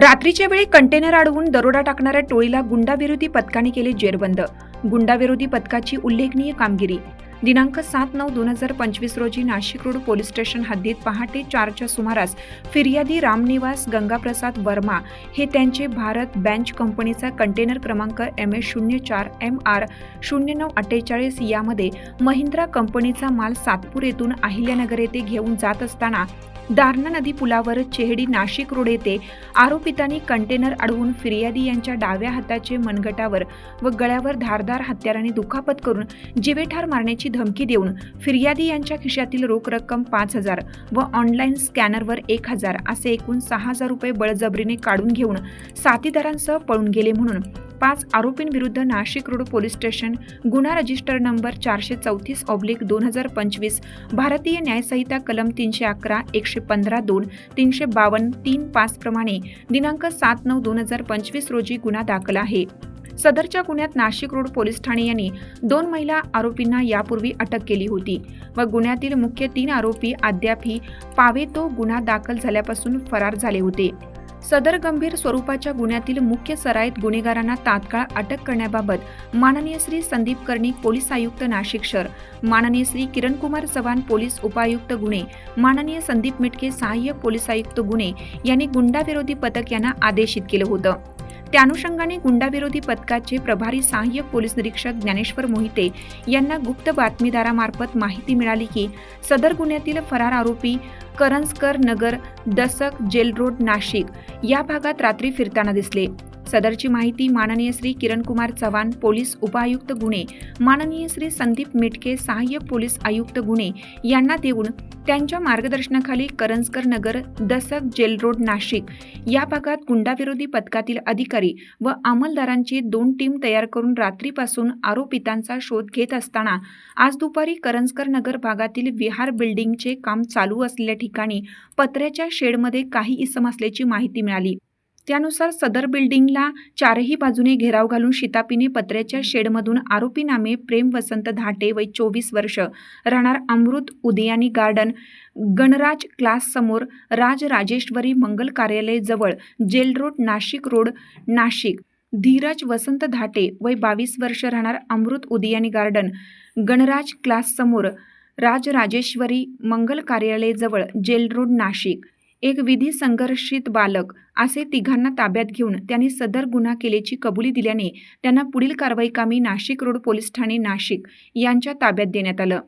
रात्रीच्या वेळी कंटेनर अडवून दरोडा टाकणाऱ्या टोळीला गुंडाविरोधी पथकाने केले जेरबंद. गुंडाविरोधी पथकाची उल्लेखनीय कामगिरी. दिनांक सात नऊ दोन हजार पंचवीस रोजी नाशिक रोड पोलीस स्टेशन हद्दीत पहाटे चारच्या सुमारास फिर्यादी रामनिवास गंगाप्रसाद वर्मा हे त्यांचे भारत बँच कंपनीचा कंटेनर क्रमांक एम एस शून्य चार एम आर शून्य नऊ अठ्ठेचाळीस यामध्ये महिंद्रा कंपनीचा माल सातपूर येथून अहिल्यानगर येथे घेऊन जात असताना दारणा नदी पुलावर चेहडी नाशिक रोड येथे आरोपितांनी कंटेनर अडवून फिर्यादी यांच्या डाव्या हाताचे मनगटावर व गळ्यावर धारदार हत्याराने दुखापत करून जिवेठार मारण्याची धमकी देऊन फिर्यादी यांच्या खिशातील रोख रक्कम पाच हजार व ऑनलाईन स्कॅनरवर एक हजार असे एकूण सहा हजार रुपये बळजबरीने काढून घेऊन साथीदारांसह पळून गेले म्हणून पाच आरोपींविरुद्ध नाशिक रोड पोलीस स्टेशन गुन्हा रजिस्टर नंबर चारशे चौतीस ऑब्लिक दोन हजार पंचवीस भारतीय न्यायसंहिता कलम तीनशे अकरा एकशे पंधरा दोन तीनशे बावन्न तीन पाच प्रमाणे दिनांक सात नऊ दोन हजार पंचवीस रोजी गुन्हा दाखल आहे. सदरच्या गुन्ह्यात नाशिक रोड पोलीस ठाणे यांनी दोन महिला आरोपींना यापूर्वी अटक केली होती व गुन्ह्यातील मुख्य तीन आरोपी अद्यापही ही पावेतो गुन्हा दाखल झाल्यापासून फरार झाले होते. सदर गंभीर स्वरूपाच्या गुन्ह्यातील मुख्य सराईत गुन्हेगारांना तात्काळ अटक करण्याबाबत माननीय श्री संदीप कर्णिक पोलीस आयुक्त नाशिक शहर माननीय श्री किरणकुमार चव्हाण पोलीस उपायुक्त गुन्हे माननीय संदीप मिटके सहाय्यक पोलीस आयुक्त गुन्हे यांनी गुंडाविरोधी पथक यांना आदेशित केलं होतं. त्यानुषंगाने गुंडाविरोधी पथकाचे प्रभारी सहाय्यक पोलीस निरीक्षक ज्ञानेश्वर मोहिते यांना गुप्त बातमीदारामार्फत माहिती मिळाली की सदर गुन्ह्यातील फरार आरोपी करंजकर नगर दसक जेल रोड नाशिक या भागात रात्री फिरताना दिसले. सदरची माहिती माननीय श्री किरणकुमार चव्हाण पोलीस उपायुक्त गुन्हे माननीय श्री संदीप मिटके सहाय्यक पोलीस आयुक्त गुन्हे यांना देऊन त्यांच्या मार्गदर्शनाखाली करंजकर नगर दसक जेल रोड नाशिक या भागात गुंडाविरोधी पथकातील अधिकारी व अंमलदारांची दोन टीम तयार करून रात्रीपासून आरोपितांचा शोध घेत असताना आज दुपारी करंजकर नगर भागातील विहार बिल्डिंगचे काम चालू असलेल्या ठिकाणी पत्र्याच्या शेडमध्ये काही इसम असल्याची माहिती मिळाली. त्यानुसार सदर बिल्डिंगला चारही बाजूने घेराव घालून शितापीने पत्र्याच्या शेडमधून आरोपी नामे प्रेम वसंत धाटे वय चोवीस वर्ष राहणार अमृत उदयानी गार्डन गणराज क्लास समोर राज राजेश्वरी मंगल कार्यालय जवळ jail road Nashik road Nashik. Dhiraj Vasant Dhate वय बावीस वर्ष राहणार अमृत उदयानी गार्डन गणराज क्लास समोर राजराजेश्वरी मंगल कार्यालय जवळ जेल रोड नाशिक. एक विधी संघर्षित बालक असे तिघांना ताब्यात घेऊन त्यांनी सदर गुन्हा केल्याची कबुली दिल्याने त्यांना पुढील कारवाई कामी नाशिक रोड पोलीस ठाणे नाशिक यांच्या ताब्यात देण्यात आलं.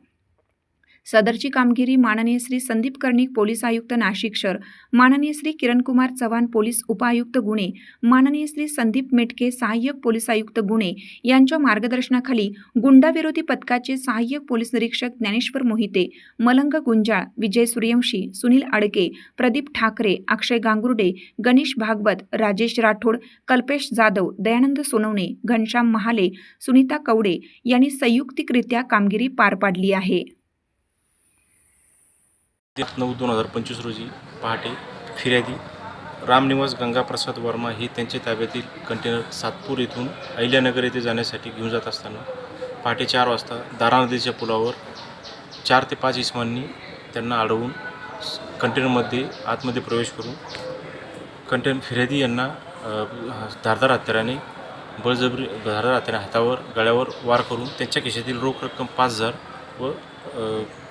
सदरची कामगिरी माननीय श्री संदीप कर्णिक पोलीस आयुक्त नाशिक शहर माननीय श्री किरणकुमार चव्हाण पोलीस उपायुक्त गुणे माननीय श्री संदीप मेटके सहाय्यक पोलीस आयुक्त गुन्हे यांच्या मार्गदर्शनाखाली गुंडाविरोधी पथकाचे सहाय्यक पोलीस निरीक्षक ज्ञानेश्वर मोहिते मलंग गुंजाळ विजय सूर्यवंशी सुनील अडके प्रदीप ठाकरे अक्षय गांगुर्डे गणेश भागवत राजेश राठोड कल्पेश जाधव दयानंद सोनवणे घनश्याम महाले सुनीता कवडे यांनी संयुक्तिकरित्या कामगिरी पार पाडली आहे. नऊ दोन हजार पंचवीस रोजी पहाटे फिर्यादी. रामनिवास गंगाप्रसाद वर्मा हे त्यांच्या ताब्यातील कंटेनर सातपूर येथून अहिल्यानगर येथे जाण्यासाठी घेऊन जात असताना पहाटे चार वाजता दारा नदीच्या पुलावर चार ते पाच इसमांनी त्यांना अडवून कंटेनरमध्ये आतमध्ये प्रवेश करून कंटेनर फिर्यादी यांना धारदार हत्याराने बळजबरी धारदार हत्याराने हातावर गळ्यावर वार करून त्यांच्या खिशातील रोख रक्कम पाच हजार व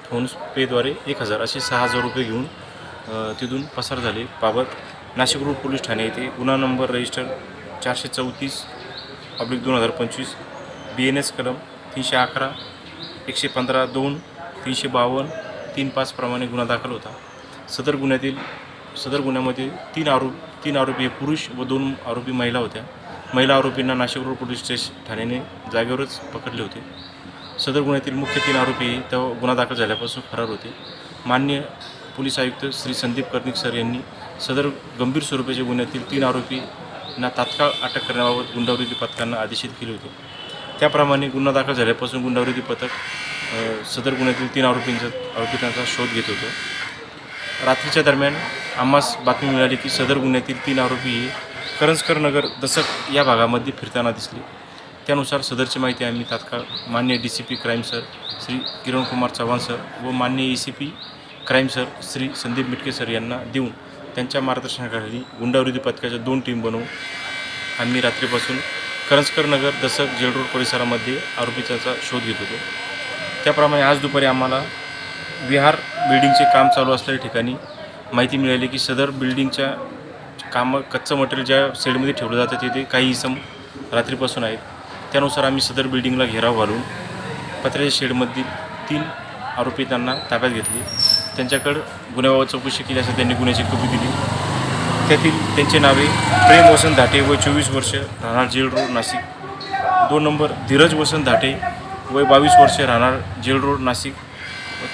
फोन्स पेद्वारे एक हजार असे सहा हजार रुपये घेऊन तिथून पसार झाले. बाबत नाशिक रोड पोलीस ठाणे येथे गुन्हा नंबर रजिस्टर चारशे चौतीस पब्लिक दोन हजार पंचवीस बी एन एस कलम तीनशे अकरा एकशे पंधरा दोन तीनशे बावन्न तीन पाचप्रमाणे गुन्हा दाखल होता. सदर गुन्ह्यातील सदर गुन्ह्यामध्ये तीन आरोप तीन आरोपी हे पुरुष व दोन आरोपी महिला होत्या. महिला आरोपींना नाशिक रोड पोलीस स्टेशन ठाण्याने जागेवरच पकडले होते. सदर गुन्ह्यातील मुख्य तीन आरोपी हे तेव्हा गुन्हा दाखल झाल्यापासून फरार होते. मान्य पोलीस आयुक्त श्री संदीप कर्णिक सर यांनी सदर गंभीर स्वरूपाच्या गुन्ह्यातील तीन आरोपींना तात्काळ अटक करण्याबाबत गुंडावृत्ती पथकांना आदेशित केले होते. त्याप्रमाणे गुन्हा दाखल झाल्यापासून गुंडावृत्ती पथक सदर गुन्ह्यातील तीन आरोपींचा आरोपितांचा शोध घेत होतं. रात्रीच्या दरम्यान आम्हास बातमी मिळाली की सदर गुन्ह्यातील तीन आरोपी हे करंजकर नगर दसक या भागामध्ये फिरताना दिसले. त्यानुसार सदरची माहिती आम्ही तात्काळ मान्य D C P crime sir Shri Kirankumar Chavan sir व मान्य A C P crime sir Shri Sandeep Mitke sir यांना देऊन त्यांच्या मार्गदर्शनाखाली गुंडाविरोधी पथकाच्या दोन टीम बनवून आम्ही रात्रीपासून करंजकर नगर दसक जेलरोड परिसरामध्ये आरोपीचा शोध घेत होतो. त्याप्रमाणे आज दुपारी आम्हाला विहार बिल्डिंगचे काम चालू असलेल्या ठिकाणी माहिती मिळाली की सदर बिल्डिंगच्या कामं कच्चं मटेरियल ज्या शेडमध्ये ठेवलं जातं तिथे काही इसम रात्रीपासून आहेत. त्यानुसार आम्ही सदर बिल्डिंगला घेराव घालून पत्र्याच्या शेडमधील तीन आरोपी त्यांना ताब्यात घेतले. त्यांच्याकडं गुन्ह्याबाबत चौकशी केली असं त्यांनी गुन्ह्याची कबुली दिली. त्यातील त्यांचे नावे प्रेम वसंत धाटे वय चोवीस वर्ष राहणार जेल रोड नाशिक. दोन नंबर धीरज वसंत धाटे वय बावीस वर्ष राहणार जेल रोड नाशिक.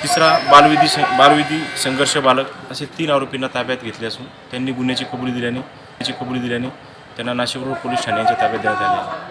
तिसरा बालविधी सं बालविधी संघर्ष बालक असे तीन आरोपींना ताब्यात घेतले असून त्यांनी गुन्ह्याची कबुली दिल्याने त्याची कबुली दिल्याने त्यांना नाशिक रोड पोलीस ठाण्याच्या ताब्यात देण्यात आले. आहे